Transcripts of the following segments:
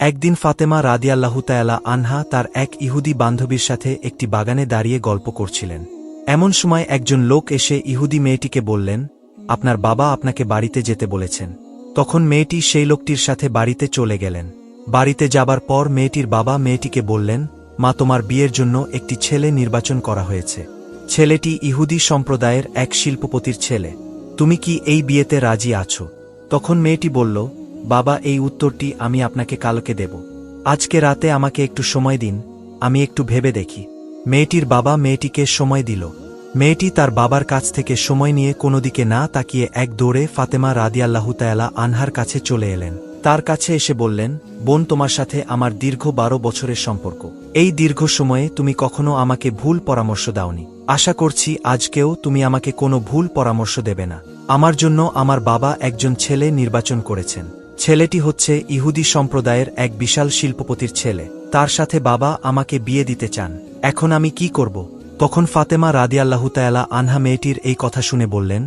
একদিন ফাতেমা রাদিয়াল্লাহুতায়ালা আনহা তার এক ইহুদি বান্ধবীর সাথে একটি বাগানে দাঁড়িয়ে গল্প করছিলেন। এমন সময় একজন লোক এসে ইহুদি মেয়েটিকে বললেন, আপনার বাবা আপনাকে বাড়িতে যেতে বলেছেন। তখন মেয়েটি সেই লোকটির সাথে বাড়িতে চলে গেলেন। বাড়িতে যাবার পর মেয়েটির বাবা মেয়েটিকে বললেন, মা, তোমার বিয়ের জন্য একটি ছেলে নির্বাচন করা হয়েছে। ছেলেটি ইহুদি সম্প্রদায়ের এক শিল্পপতির ছেলে। তুমি কি এই বিয়েতে রাজি আছো? তখন মেয়েটি বলল বাবা, এই উত্তরটি আমি আপনাকে কালকে দেব। আজকে রাতে আমাকে একটু সময় দিন, আমি একটু ভেবে দেখি। মেয়েটির বাবা মেয়েটিকে সময় দিল। মেয়েটি তার বাবার কাছ থেকে সময় নিয়ে কোনো দিকে না তাকিয়ে এক দৌড়ে ফাতেমা রাদিয়াল্লাহুতায়ালা আনহার কাছে চলে এলেন। তার কাছে এসে বললেন, বোন, তোমার সাথে আমার দীর্ঘ বারো বছরের সম্পর্ক। এই দীর্ঘ সময়ে তুমি কখনো আমাকে ভুল পরামর্শ দাওনি। আশা করছি আজকেও তুমি আমাকে কোনো ভুল পরামর্শ দেবে না। আমার জন্য আমার বাবা একজন ছেলে নির্বাচন করেছেন। ছেলেটি হচ্ছে ইহুদি সম্প্রদায়ের এক বিশাল শিল্পপতির ছেলে। তার সাথে বাবা আমাকে বিয়ে দিতে চান। এখন আমি কি করব? তখন ফাতেমা রাদিয়াল্লাহুতায়ালা আনহা মেয়েটির এই কথা শুনে বললেন,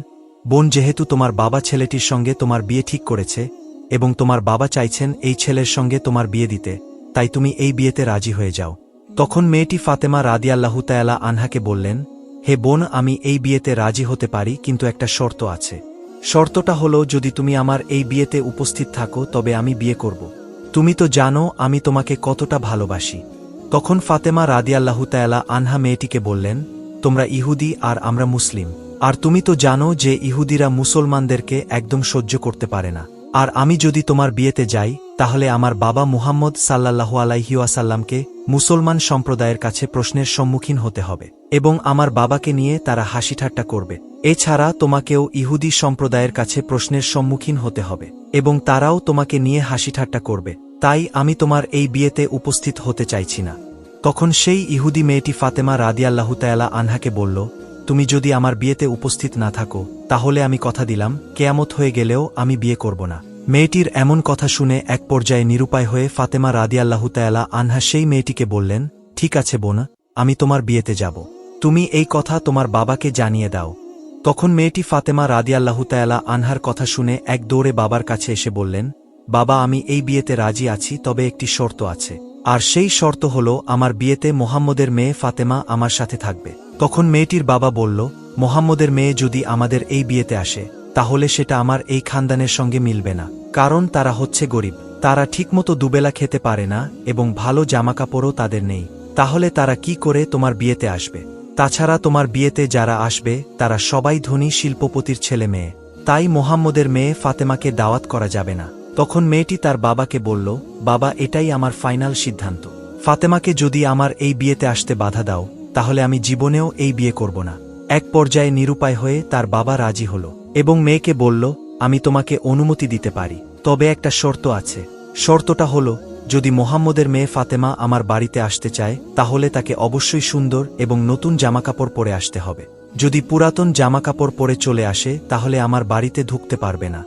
বোন, যেহেতু তোমার বাবা ছেলেটির সঙ্গে তোমার বিয়ে ঠিক করেছে এবং তোমার বাবা চাইছেন এই ছেলের সঙ্গে তোমার বিয়ে দিতে, তাই তুমি এই বিয়েতে রাজি হয়ে যাও। তখন মেয়েটি ফাতেমা রাদিয়াল্লাহুতায়ালা আনহাকে বললেন, হে বোন, আমি এই বিয়েতে রাজি হতে পারি, কিন্তু একটা শর্ত আছে। শর্তটা হলো, যদি তুমি আমার এই বিয়েতে উপস্থিত থাকো, তবে আমি বিয়ে করব। তুমি তো জানো, আমি তোমাকে কতটা ভালোবাসি। তখন ফাতেমা রাদিয়াল্লাহুতায়ালা আনহা মেয়েটিকে বললেন, তোমরা ইহুদি আর আমরা মুসলিম। আর তুমি তো জানো যে ইহুদিরা মুসলমানদেরকে একদম সহ্য করতে পারে না। আর আমি যদি তোমার বিয়েতে যাই তাহলে আমার বাবা মুহাম্মদ সাল্লাল্লাহু আলাইহিওয়াসাল্লামকে মুসলমান সম্প্রদায়ের কাছে প্রশ্নের সম্মুখীন হতে হবে, এবং আমার বাবাকে নিয়ে তারা হাসি ঠাট্টা করবে। এছাড়া তোমাকেও ইহুদি সম্প্রদায়ের কাছে প্রশ্নের সম্মুখীন হতে হবে, এবং তারাও তোমাকে নিয়ে হাসি ঠাট্টা করবে। তাই আমি তোমার এই বিয়েতে উপস্থিত হতে চাইছি না। তখন সেই ইহুদি মেয়েটি ফাতেমা রাদিয়াল্লাহু তায়ালা আনহাকে বলল, তুমি যদি আমার বিয়েতে উপস্থিত না থাকো, তাহলে আমি কথা দিলাম, কেয়ামত হয়ে গেলেও আমি বিয়ে করব না। মেয়েটির এমন কথা শুনে এক পর্যায়ে নিরুপায় হয়ে ফাতেমা রাদিয়াল্লাহুতায়ালা আনহা সেই মেয়েটিকে বললেন, ঠিক আছে বোন, আমি তোমার বিয়েতে যাব। তুমি এই কথা তোমার বাবাকে জানিয়ে দাও। তখন মেয়েটি ফাতেমা রাদিয়াল্লাহুতায়ালা আনহার কথা শুনে এক দৌড়ে বাবার কাছে এসে বললেন, বাবা, আমি এই বিয়েতে রাজি আছি, তবে একটি শর্ত আছে। আর সেই শর্ত হল, আমার বিয়েতে মোহাম্মদের মেয়ে ফাতেমা আমার সাথে থাকবে। তখন মেয়েটির বাবা বলল, মোহাম্মদের মেয়ে যদি আমাদের এই বিয়েতে আসে তাহলে সেটা আমার এই খানদানের সঙ্গে মিলবে না। কারণ তারা হচ্ছে গরিব। তারা ঠিকমতো দুবেলা খেতে পারে না এবং ভালো জামাকাপড়ও তাদের নেই। তাহলে তারা কি করে তোমার বিয়েতে আসবে? তাছাড়া তোমার বিয়েতে যারা আসবে, তারা সবাই ধনী শিল্পপতির ছেলে মেয়ে। তাই মোহাম্মদের মেয়ে ফাতেমাকে দাওয়াত করা যাবে না। তখন মেয়েটি তার বাবাকে বলল, বাবা, এটাই আমার ফাইনাল সিদ্ধান্ত। ফাতেমাকে যদি আমার এই বিয়েতে আসতে বাধা দাও, তাহলে আমি জীবনেও এই বিয়ে করব না। এক পর্যায়ে নিরুপায় হয়ে তার বাবা রাজি হল। এবং মেয়েকে বলল, আমি তোমাকে অনুমতি দিতে পারি। তবে একটা শর্ত আছে। শর্তটা হল, যদি মোহাম্মদের মেয়ে ফাতেমা আমার বাড়িতে আসতে চায়, তাহলে তাকে অবশ্যই সুন্দর এবং নতুন জামাকাপড় পরে আসতে হবে। যদি পুরাতন জামাকাপড় পরে চলে আসে, তাহলে আমার বাড়িতে ঢুকতে পারবে না।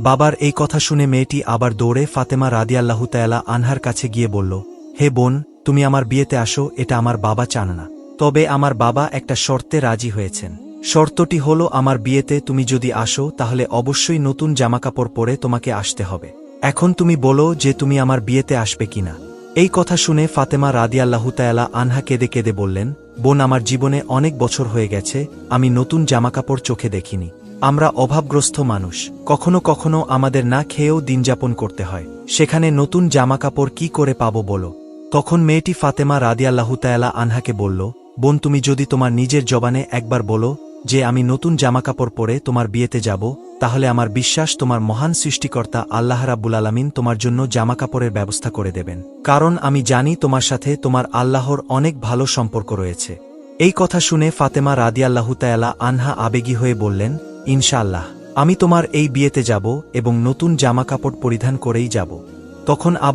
বাবার এই কথা শুনে মেয়েটি আবার দৌড়ে ফাতেমা রাদিয়াল্লাহুতায়ালা আনহার কাছে গিয়ে বলল, হে বোন, তুমি আমার বিয়েতে আসো, এটা আমার বাবা চান না। তবে আমার বাবা একটা শর্তে রাজি হয়েছেন। শর্তটি হল আমার বিয়েতে তুমি যদি আসো, তাহলে অবশ্যই নতুন জামাকাপড় পরে তোমাকে আসতে হবে। এখন তুমি বলো যে তুমি আমার বিয়েতে আসবে কিনা। এই কথা শুনে ফাতেমা রাদিয়াল্লাহুতায়ালা আনহা কেঁদে কেঁদে বললেন, বোন, আমার জীবনে অনেক বছর হয়ে গেছে, আমি নতুন জামাকাপড় চোখে দেখিনি। আমরা অভাবগ্রস্ত মানুষ, কখনো কখনো আমাদের না খেয়েও দিনযাপন করতে হয়। সেখানে নতুন জামাকাপড় কি করে পাবো বলো? তখন মেয়েটি ফাতেমা রাদিয়াল্লাহুতায়ালা আনহাকে বলল, বোন, তুমি যদি তোমার নিজের জবানে একবার বলো যে আমি নতুন জামাকাপড় পরে তোমার বিয়েতে যাব, তাহলে আমার বিশ্বাস তোমার মহান সৃষ্টিকর্তা আল্লাহ রাব্বুল আলামিন তোমার জন্য জামাকাপড়ের ব্যবস্থা করে দেবেন। কারণ আমি জানি তোমার সাথে তোমার আল্লাহর অনেক ভালো সম্পর্ক রয়েছে। এই কথা শুনে ফাতেমা রাদিয়াল্লাহুতায়ালা আনহা আবেগী হয়ে বললেন, ইনশাআল্লাহ, আমি তোমার এই বিয়েতে যাব এবং নতুন জামাকাপড় পরিধান করেই যাব। তখন আবার